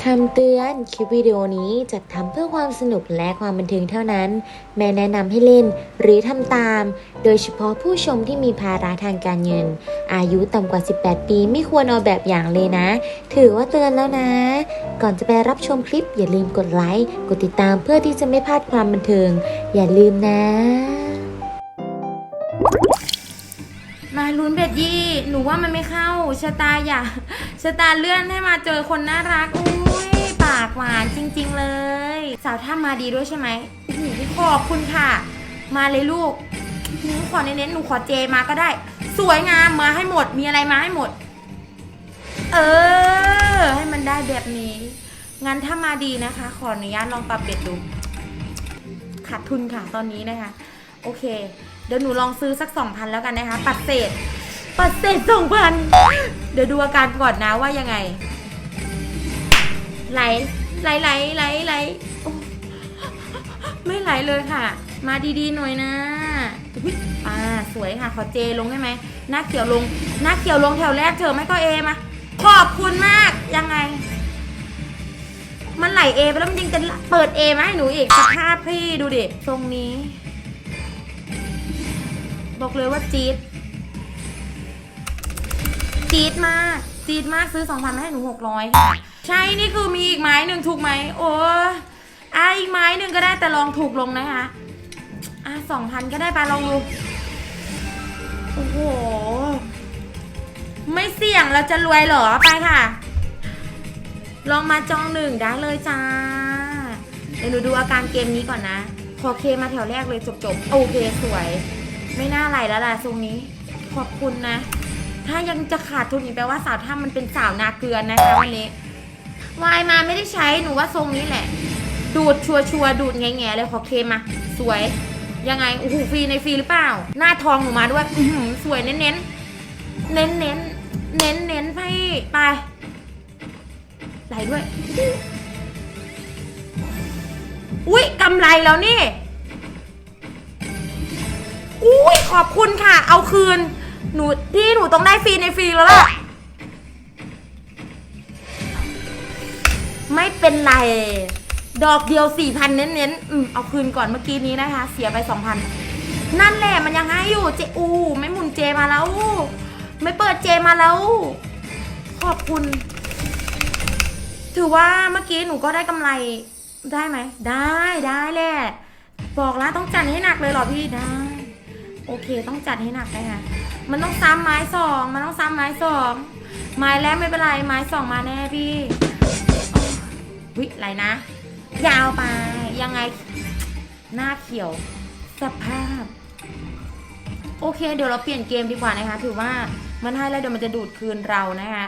คำเตือนคลิปวิดีโอนี้จัดทำเพื่อความสนุกและความบันเทิงเท่านั้น แม่แนะนำให้เล่นหรือทำตาม โดยเฉพาะผู้ชมที่มีภาระทางการเงิน อายุต่ำกว่า 18 ปีไม่ควรเอาแบบอย่างเลยนะ ถือว่าเตือนแล้วนะ ก่อนจะไปรับชมคลิปอย่าลืมกดไลค์ กดติดตามเพื่อที่จะไม่พลาดความบันเทิง อย่าลืมนะมาลุ้นเบ็ดยี่ หนูว่ามันไม่เข้าชะตาอย่าชะตาเลื่อนให้มาเจอคนน่ารักอุ้ยปากหวานจริง ๆ เลย สาวท่ามาดีด้วยใช่ไหมขอบคุณค่ะ มาเลยลูกหนูขอเน้นๆหนูขอเจมาก็ได้ สวยงามมาให้หมดมีอะไรมาให้หมด เออ ให้มันได้แบบนี้งั้นถ้ามาดีนะคะ ขออนุญาตลองปรับเบ็ดดูขาดทุนค่ะตอนนี้นะคะ โอเค เดี๋ยวหนูลองซื้อสักสองพันแล้วกันนะคะ ปัดเศษ ปัดเศษสองพันเดี๋ยวดูอาการก่อนนะว่ายังไง ไหลไหลไหลไหลไหลโอ้ไม่ไหลเลยค่ะ มาดีๆหน่อยนะอุ๊ยอ่าสวยค่ะ ขอเจลงได้ไหมหน้าเขียวลง หน้าเขียวลงแถวแรกเธอไม่ก็เอมาขอบคุณมากยังไง มันไหลเอไปแล้วมันยังจะเปิดเอมาให้หนูอีกสภาพพี่ดูดิตรงนี้ บอกเลยว่าจี๊ดจี๊ดมาก จีดมากซื้อสองพันมาให้หนูหกร้อยใช่ นี่คือมีอีกไม้หนึ่งถูกไหม โอ้อะอีกไม้หนึ่งก็ได้แต่ลองถูกลงนะคะ อะสองพันก็ได้ไปลองดู โอ้โห ไม่เสี่ยงเราจะรวยเหรอ ไปค่ะ ลองมาจองหนึ่งได้เลยจ้า เดี๋ยวหนูดูอาการเกมนี้ก่อนนะ ขอเคมาแถวแรกเลยจบๆ โอเคสวย ไม่น่าไหลแล้วล่ะทรงนี้ ขอบคุณนะ ถ้ายังจะขาดทุนอีกแปลว่าสาวถ้ามันเป็นสาวนาเกลือนะคะวันนี้วายมาไม่ได้ใช้หนูว่าทรงนี้แหละ ดูดชัวชัวร์ดูดแง่ๆเลยขอเคมา สวย ยังไงโอ้โหฟรีในฟรีหรือเปล่า หน้าทองหนูมาด้วยสวยเน้นเน้นเน้นเน้นเน้นเน้นพี่ไปไหลด้วย อุ๊ยกำไรแล้วนี่อุ้ยขอบคุณค่ะ เอาคืน หนูพี่หนูต้องได้ฟรีในฟรีแล้วล่ะ ไม่เป็นไร ดอกเดียวสี่พันเน้นๆอืมเอาคืนก่อนเมื่อกี้นี้นะคะ เสียไปสองพันนั่นแหละมันยังให้อยู่เจอูไม่หมุนเจมาแล้ว ไม่เปิดเจมาแล้ว ขอบคุณ ถือว่าเมื่อกี้หนูก็ได้กำไรได้ไหม ได้ได้แหละ บอกแล้วต้องจัดให้หนักเลยเหรอพี่ได้ โอเคต้องจัดให้หนักนะคะมันต้องซ้ำไม้สองมันต้องซ้ำไม้สองไม้แรกไม่เป็นไรไม้สองมาแน่พี่วิอะไรนะ ยาวไปยังไง หน้าเขียว สภาพ โอเค เดี๋ยวเราเปลี่ยนเกมดีกว่านะคะ ถือว่ามันให้แล้วเดี๋ยวมันจะดูดคืนเรานะคะ